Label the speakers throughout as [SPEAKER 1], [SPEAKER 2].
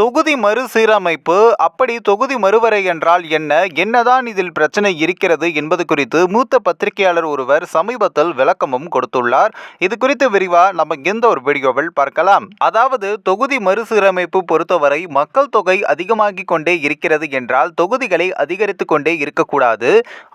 [SPEAKER 1] தொகுதி மறுசீரமைப்பு அப்படி தொகுதி மறுவரை என்றால் என்ன? என்னதான் இதில் பிரச்சனை இருக்கிறது என்பது குறித்து மூத்த பத்திரிகையாளர் ஒருவர் சமீபத்தில் விளக்கமும் கொடுத்துள்ளார். இது குறித்து விரிவா நம்ம இந்த ஒரு வீடியோவில் பார்க்கலாம். அதாவது தொகுதி மறுசீரமைப்பு பொறுத்தவரை மக்கள் தொகை அதிகமாகி கொண்டே இருக்கிறது என்றால் தொகுதிகளை அதிகரித்து கொண்டே இருக்கக்கூடாது.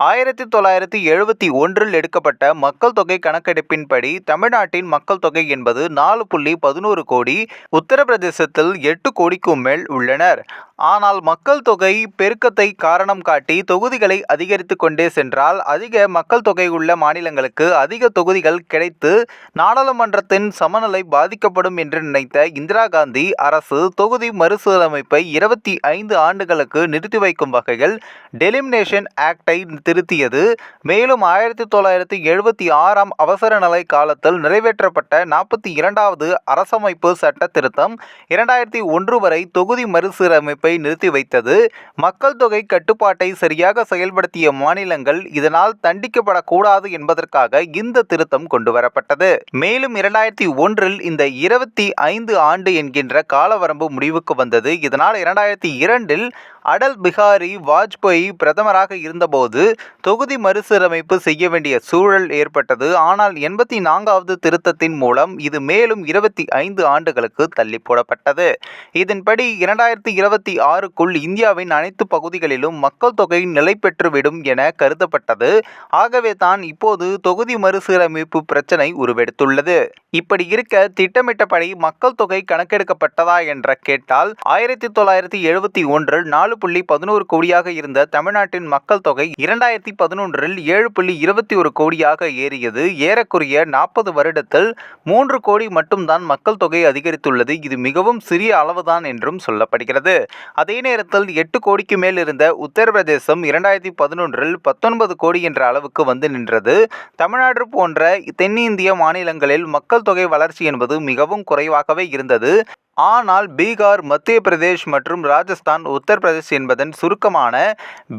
[SPEAKER 1] ஆயிரத்தி தொள்ளாயிரத்தி எழுபத்தி ஒன்றில் எடுக்கப்பட்ட மக்கள் தொகை கணக்கெடுப்பின்படி தமிழ்நாட்டின் மக்கள் தொகை என்பது நாலு புள்ளி பதினோரு கோடி உத்தரப்பிரதேசத்தில் எட்டு கோடிக்கும் மேல் உள்ளனர். ஆனால் மக்கள் தொகை பெருக்கத்தை காரணம் காட்டி தொகுதிகளை அதிகரித்து கொண்டே சென்றால் அதிக மக்கள் தொகை உள்ள மாநிலங்களுக்கு அதிக தொகுதிகள் கிடைத்து நாடாளுமன்றத்தின் சமநிலை பாதிக்கப்படும் என்று நினைத்த இந்திரா காந்தி அரசு தொகுதி மறுசீரமைப்பை இருபத்தி ஐந்து ஆண்டுகளுக்கு நிறுத்தி வைக்கும் வகையில் டெலிமினேஷன் ஆக்டை திருத்தியது. மேலும் ஆயிரத்தி தொள்ளாயிரத்தி எழுபத்தி ஆறாம் அவசர நிலை காலத்தில் நிறைவேற்றப்பட்ட நாற்பத்தி இரண்டாவது அரசமைப்பு சட்ட திருத்தம் இரண்டாயிரத்தி ஒன்று வரை தொகுதி மறுசீரமைப்பை நிறுத்தி வைத்தது. மக்கள் தொகை கட்டுப்பாட்டை சரியாக செயல்படுத்திய மாநிலங்கள் இதனால் தண்டிக்கப்படக்கூடாது என்பதற்காக இந்த திருத்தம் கொண்டுவரப்பட்டது மேலும் இரண்டாயிரத்தி ஒன்றில் இந்த இருபத்தி ஐந்து ஆண்டு என்கின்ற காலவரம்பு முடிவுக்கு வந்தது. இதனால் இரண்டாயிரத்தி இரண்டில் அடல் பிகாரி வாஜ்பாய் பிரதமராக இருந்தபோது தொகுதி மறுசீரமைப்பு செய்ய வேண்டிய சூழல் ஏற்பட்டது. ஆனால் எண்பத்தி நான்காவது திருத்தத்தின் மூலம் இது மேலும் இருபத்தி ஐந்து ஆண்டுகளுக்கு தள்ளி போடப்பட்டது. இதன்படி இரண்டாயிரத்தி இருபத்தி ஆறுக்குள் இந்தியாவின் அனைத்து பகுதிகளிலும் மக்கள் தொகை நிலை பெற்றுவிடும் என கருதப்பட்டது. ஆகவே தான் இப்போது தொகுதி மறுசீரமைப்பு பிரச்சனை உருவெடுத்துள்ளது. இப்படி இருக்க திட்டமிட்டபடி மக்கள் தொகை கணக்கெடுக்கப்பட்டதா என்ற கேட்டால் ஆயிரத்தி தொள்ளாயிரத்தி எழுபத்தி ஒன்றில் நாலு புள்ளி பதினோரு கோடியாக இருந்த தமிழ்நாட்டின் மக்கள் தொகை இரண்டாயிரத்தி பதினொன்றில் ஏழு புள்ளி இருபத்தி ஒரு கோடியாக ஏறியது. ஏறக்குறைய நாற்பது வருடத்தில் மூன்று கோடி மட்டும்தான் மக்கள் தொகை அதிகரித்துள்ளது. இது மிகவும் சிறிய அளவுதான் என்றும் சொல்லப்படுகிறது. அதே நேரத்தில் எட்டு கோடிக்கு மேல் இருந்த உத்தரப்பிரதேசம் இரண்டாயிரத்தி பதினொன்றில் பத்தொன்பது கோடி என்ற அளவுக்கு வந்து நின்றது. தமிழ்நாடு போன்ற தென்னிந்திய மாநிலங்களில் மக்கள் தொகை வளர்ச்சி என்பது மிகவும் குறைவாகவே இருந்தது. ஆனால் பீகார் மத்திய பிரதேஷ் மற்றும் ராஜஸ்தான் உத்தரப்பிரதேஷ் என்பதன் சுருக்கமான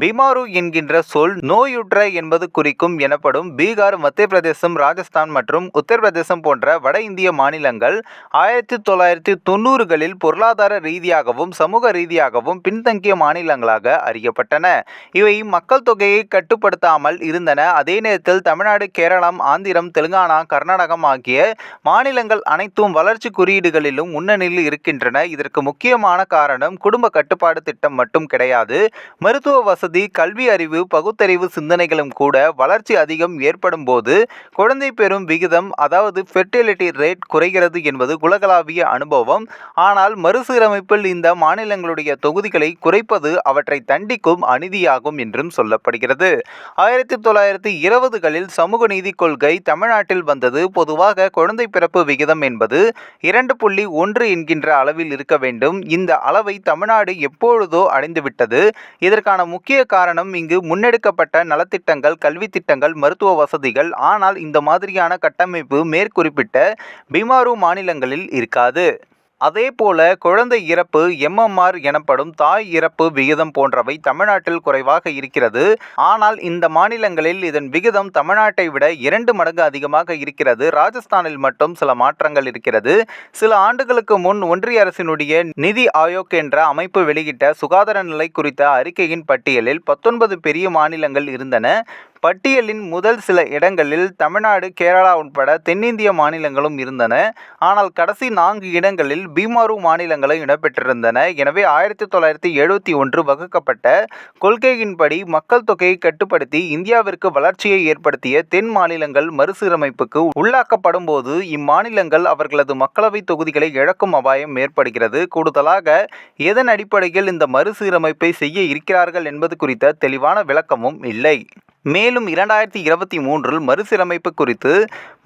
[SPEAKER 1] பிமாரு என்கின்ற சொல் நோயுற்ற என்பது குறிக்கும் எனப்படும் பீகார் மத்திய பிரதேசம் ராஜஸ்தான் மற்றும் உத்தரப்பிரதேசம் போன்ற வட இந்திய மாநிலங்கள் ஆயிரத்தி தொள்ளாயிரத்தி தொண்ணூறுகளில் பொருளாதார ரீதியாகவும் சமூக ரீதியாகவும் பின்தங்கிய மாநிலங்களாக அறியப்பட்டன. இவை மக்கள் தொகையை கட்டுப்படுத்தாமல் இருந்தன. அதே நேரத்தில் தமிழ்நாடு கேரளம் ஆந்திரம் தெலுங்கானா கர்நாடகம் ஆகிய மாநிலங்கள் அனைத்தும் வளர்ச்சி குறியீடுகளிலும் முன்னணியில் இருக்கின்றன. இதற்கு முக்கியமான காரணம் குடும்ப கட்டுப்பாடு திட்டம் மட்டும் கிடையாது. மருத்துவ வசதி கல்வி அறிவு பகுத்தறிவு சிந்தனைகளும் கூட வளர்ச்சி அதிகம் ஏற்படும் போது குழந்தை பெறும் விகிதம் அதாவது ஃபெர்டிலிட்டி ரேட் குறைகிறது என்பது உலகளாவிய அனுபவம். ஆனால் மறுசீரமைப்பில் இந்த மாநிலங்களுடைய தொகுதிகளை குறைப்பது அவற்றை தண்டிக்கும் அநீதியாகும் என்றும் சொல்லப்படுகிறது. ஆயிரத்தி தொள்ளாயிரத்தி இருபதுகளில் சமூக நீதி கொள்கை தமிழ்நாட்டில் வந்தது. பொதுவாக குழந்தை பிறப்பு விகிதம் என்பது இரண்டு புள்ளி ஒன்று என்கின்ற அளவில் இருக்க வேண்டும். இந்த அளவை தமிழ்நாடு எப்பொழுதோ அடைந்துவிட்டது. இதற்கான முக்கிய காரணம் இங்கு முன்னெடுக்கப்பட்ட நலத்திட்டங்கள் கல்வி திட்டங்கள் மருத்துவ வசதிகள். ஆனால் இந்த மாதிரியான கட்டமைப்பு மேற்குறிப்பிட்ட பிமாரு மாநிலங்களில் இருக்காது. அதே போல குழந்தை இறப்பு எம்எம்ஆர் எனப்படும் தாய் இறப்பு விகிதம் போன்றவை தமிழ்நாட்டில் குறைவாக இருக்கிறது. ஆனால் இந்த மாநிலங்களில் இதன் விகிதம் தமிழ்நாட்டை விட இரண்டு மடங்கு அதிகமாக இருக்கிறது. ராஜஸ்தானில் மட்டும் சில மாற்றங்கள் இருக்கிறது. சில ஆண்டுகளுக்கு முன் ஒன்றிய அரசினுடைய நிதி ஆயோக் என்ற அமைப்பு வெளியிட்ட சுகாதார நிலை குறித்த அறிக்கையின் பட்டியலில் பத்தொன்பது பெரிய மாநிலங்கள் இருந்தன. பட்டியலின் முதல் சில இடங்களில் தமிழ்நாடு கேரளா உட்பட தென்னிந்திய மாநிலங்களும் இருந்தன. ஆனால் கடைசி நான்கு இடங்களில் பீமாரு மாநிலங்களும் இடம்பெற்றிருந்தன. எனவே ஆயிரத்தி தொள்ளாயிரத்தி எழுபத்தி ஒன்று வகுக்கப்பட்ட கொள்கையின்படி மக்கள் தொகையை கட்டுப்படுத்தி இந்தியாவிற்கு வளர்ச்சியை ஏற்படுத்திய தென் மாநிலங்கள் மறுசீரமைப்புக்கு உள்ளாக்கப்படும் போது இம்மாநிலங்கள் அவர்களது மக்களவை தொகுதிகளை இழக்கும் அபாயம் ஏற்படுகிறது. கூடுதலாக எதன் அடிப்படையில் இந்த மறுசீரமைப்பை செய்ய இருக்கிறார்கள் என்பது குறித்த தெளிவான விளக்கமும் இல்லை. மேலும் இரண்டாயிரத்தி இருபத்தி மூன்றில் மறுசீரமைப்பு குறித்து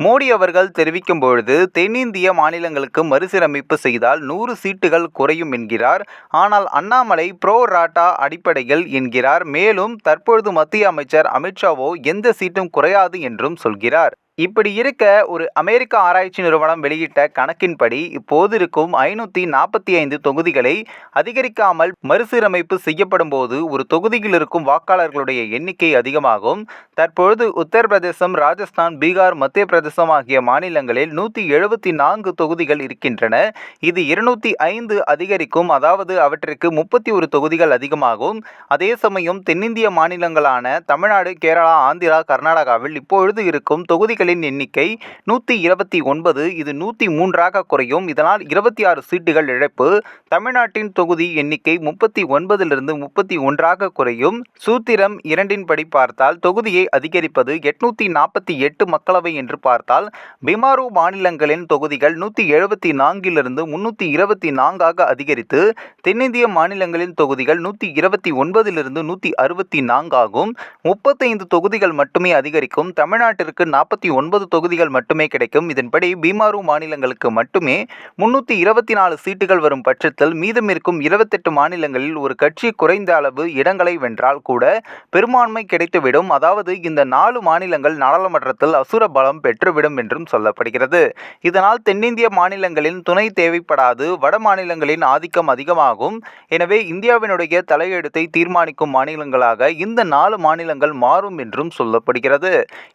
[SPEAKER 1] மோடி அவர்கள் தெரிவிக்கும் பொழுது தென்னிந்திய மாநிலங்களுக்கு மறுசீரமைப்பு செய்தால் நூறு சீட்டுகள் குறையும் என்கிறார். ஆனால் அண்ணாமலை ப்ரோ ராட்டா அடிப்படையில் என்கிறார். மேலும் தற்பொழுது மத்திய அமைச்சர் அமித்ஷாவோ எந்த சீட்டும் குறையாது என்றும் சொல்கிறார். இப்படி இருக்க ஒரு அமெரிக்க ஆராய்ச்சி நிறுவனம் வெளியிட்ட கணக்கின்படி இப்போது இருக்கும் ஐநூற்றி நாற்பத்தி ஐந்து தொகுதிகளை அதிகரிக்காமல் மறுசீரமைப்பு செய்யப்படும் போது ஒரு தொகுதியில் இருக்கும் வாக்காளர்களுடைய எண்ணிக்கை அதிகமாகும். தற்பொழுது உத்தரப்பிரதேசம் ராஜஸ்தான் பீகார் மத்திய பிரதேசம் ஆகிய மாநிலங்களில் நூற்றி எழுபத்தி நான்கு தொகுதிகள் இருக்கின்றன. இது இருநூற்றி ஐந்து அதிகரிக்கும் அதாவது அவற்றிற்கு முப்பத்தி ஒரு தொகுதிகள் அதிகமாகும். அதே சமயம் தென்னிந்திய மாநிலங்களான தமிழ்நாடு கேரளா ஆந்திரா கர்நாடகாவில் இப்பொழுது இருக்கும் தொகுதிகள் தொகுதிகளின் எண்ணிக்கை நூற்றி இருபத்தி ஒன்பது இது நூற்றி மூன்றாக குறையும். இதனால் இருபத்தி ஆறு சீட்டுகள் இழப்பு. தமிழ்நாட்டின் தொகுதி எண்ணிக்கை முப்பத்தி ஒன்பதிலிருந்து முப்பத்தி ஒன்றாக குறையும். சூத்திரம் இரண்டின்படி பார்த்தால் தொகுதியை அதிகரிப்பது எட்நூத்தி நாற்பத்தி எட்டு மக்களவை என்று பார்த்தால் பிமாரு மாநிலங்களின் தொகுதிகள் நூற்றி எழுபத்தி நான்கிலிருந்து முன்னூற்றி இருபத்தி நான்காக அதிகரித்து தென்னிந்திய மாநிலங்களின் தொகுதிகள் நூற்றி இருபத்தி ஒன்பதிலிருந்து நூற்றி அறுபத்தி நான்காகும். முப்பத்தைந்து தொகுதிகள் மட்டுமே அதிகரிக்கும். தமிழ்நாட்டிற்கு நாற்பத்தி ஒன்பது தொகுதிகள் மட்டுமே கிடைக்கும். இதன்படி பீமாரு மாநிலங்களுக்கு மட்டுமே முன்னூற்றி இருபத்தி நாலு சீட்டுகள் வரும் பட்சத்தில் மீதமிருக்கும் இருபத்தெட்டு மாநிலங்களில் ஒரு கட்சி குறைந்த அளவு இடங்களை வென்றால் கூட பெரும்பான்மை கிடைத்துவிடும். அதாவது இந்த நாலு மாநிலங்கள் நாடாளுமன்றத்தில் அசுர பலம் பெற்றுவிடும் என்றும் சொல்லப்படுகிறது. இதனால் தென்னிந்திய மாநிலங்களின் துணை தேவைப்படாது. வட மாநிலங்களின் ஆதிக்கம் அதிகமாகும். எனவே இந்தியாவினுடைய தலையெழுத்தை தீர்மானிக்கும் மாநிலங்களாக இந்த நாலு மாநிலங்கள் மாறும் என்றும் சொல்லப்படுகிறது.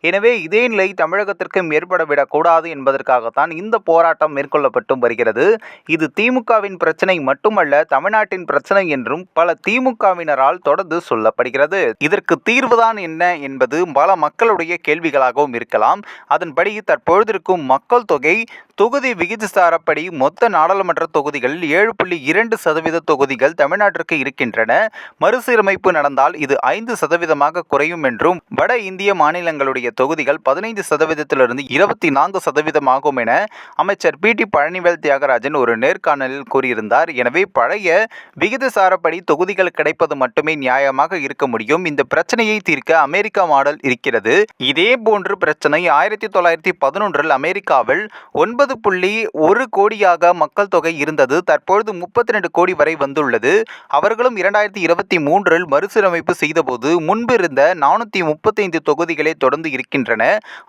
[SPEAKER 1] எனவே இதே நிலை தமிழகத்திற்கும் ஏற்படவிடக்கூடாது என்பதற்காகத்தான் இந்த போராட்டம் மேற்கொள்ளப்பட்டும் வருகிறது. இது திமுகவின் பிரச்சனை மட்டுமல்ல தமிழ்நாட்டின் பிரச்சனை என்றும் பல திமுகவினரால் தொடர்ந்து சொல்லப்படுகிறது. இதற்கு தீர்வுதான் என்ன என்பது பல மக்களுடைய கேள்விகளாகவும் இருக்கலாம். அதன்படி தற்பொழுதிருக்கும் மக்கள் தொகை தொகுதி விகிதசாரப்படி மொத்த நாடாளுமன்ற தொகுதிகளில் ஏழு புள்ளி இரண்டு சதவீத தொகுதிகள் தமிழ்நாட்டிற்கு இருக்கின்றன. மறுசீரமைப்பு நடந்தால் இது ஐந்து சதவீதமாக குறையும் என்றும் வட இந்திய மாநிலங்களுடைய தொகுதிகள் பதினைந்து சதவீதத்திலிருந்து இருபத்தி நான்கு சதவீதமாகும் என அமைச்சர் பி. டி. பழனிவேல் தியாகராஜன் ஒரு நேர்காணலில் கூறியிருந்தார். எனவே பழைய விகிதசாரப்படி தொகுதிகள் கிடைப்பது மட்டுமே நியாயமாக இருக்க முடியும். இந்த பிரச்சனையை தீர்க்க அமெரிக்கா மாடல் இருக்கிறது. இதே போன்று பிரச்சனை ஆயிரத்தி தொள்ளாயிரத்தி பதினொன்றில் அமெரிக்காவில் ஒன்பது புள்ளி ஒரு கோடியாக மக்கள் தொகை இருந்தது. தற்பொழுது முப்பத்தி ரெண்டு கோடி வரை வந்துள்ளது. அவர்களும் இரண்டாயிரத்தி இருபத்தி மூன்றில் மறுசீரமைப்பு செய்தபோது முன்பு இருந்த நானூற்றி முப்பத்தைந்து தொகுதிகளே தொடர்ந்து இருக்கின்றன.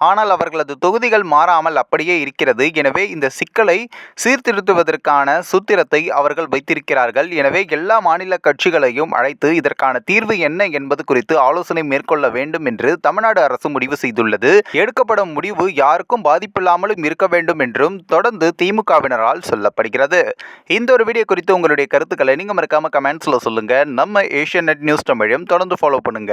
[SPEAKER 1] ஆனால் அவர்களது தொகுதிகள் மாறாமல் அப்படியே இருக்கிறது. எனவே இந்த சிக்கலை சீர்திருத்துவதற்கான சூத்திரத்தை அவர்கள் வைத்திருக்கிறார்கள். எனவே எல்லா மாநில கட்சிகளையும் அழைத்து இதற்கான தீர்வு என்ன என்பது குறித்து ஆலோசனை மேற்கொள்ள வேண்டும் என்று தமிழ்நாடு அரசு முடிவு செய்துள்ளது. எடுக்கப்படும் முடிவு யாருக்கும் பாதிப்பில்லாமலும் இருக்க வேண்டும் என்று என்றும் தொடர்ந்து திமுகவினரால் சொல்லப்படுகிறது. இந்த ஒரு வீடியோ குறித்து உங்களுடைய கருத்துக்களை நீங்க மறக்காம கமெண்ட்ஸ்ல சொல்லுங்க. நம்ம ஏஷியன் நெட் நியூஸ் தமிழையும் தொடர்ந்து ஃபாலோ பண்ணுங்க.